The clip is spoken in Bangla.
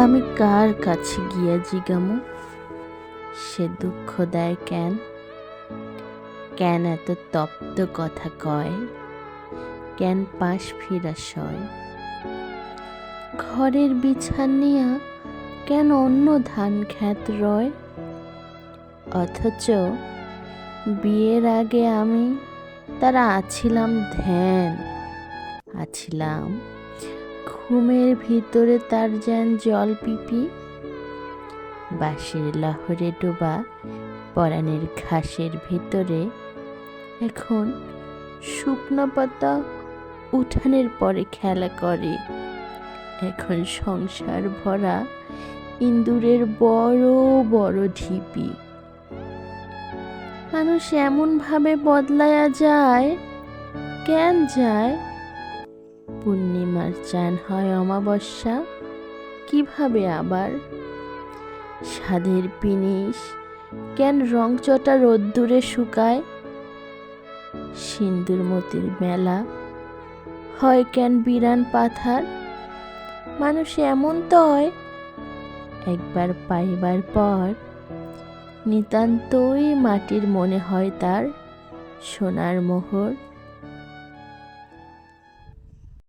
আমি কার কাছে গিয়া জিগামু? সে দুঃখ দেয় কেন? কেন এত তপ্ত কথা কয়? কেন পাশ ফিরা সয়? ঘরের বিছান নিয়া কেন অন্য ধান খ্যাত রয়? অথচ বিয়ের আগে আমি তারা আছিলাম ধ্যান, আছিলাম ঘুমের ভিতরে তার যেন জল পিপি। বাঁশের লহরে ডোবা পরাণের ঘাসের ভিতরে। এখন শুকনো পাতা উঠানের পরে খেলা করে। এখন সংসার ভরা ইন্দুরের বড় বড় ঢিপি। মানুষ এমনভাবে বদলায়া যায়, কেন যায়? পূর্ণিমার চান হয় অমাবস্যা? কীভাবে আবার? স্বাদের পিনিস কেন রংচটা রোদ্দুরে শুকায়? সিন্দুর মতির মেলা, হয় কেন বিরান পাথার? মানুষ এমন তয় একবার পাইবার পর নিতান্তই মাটির মনে হয় তার সোনার মোহর।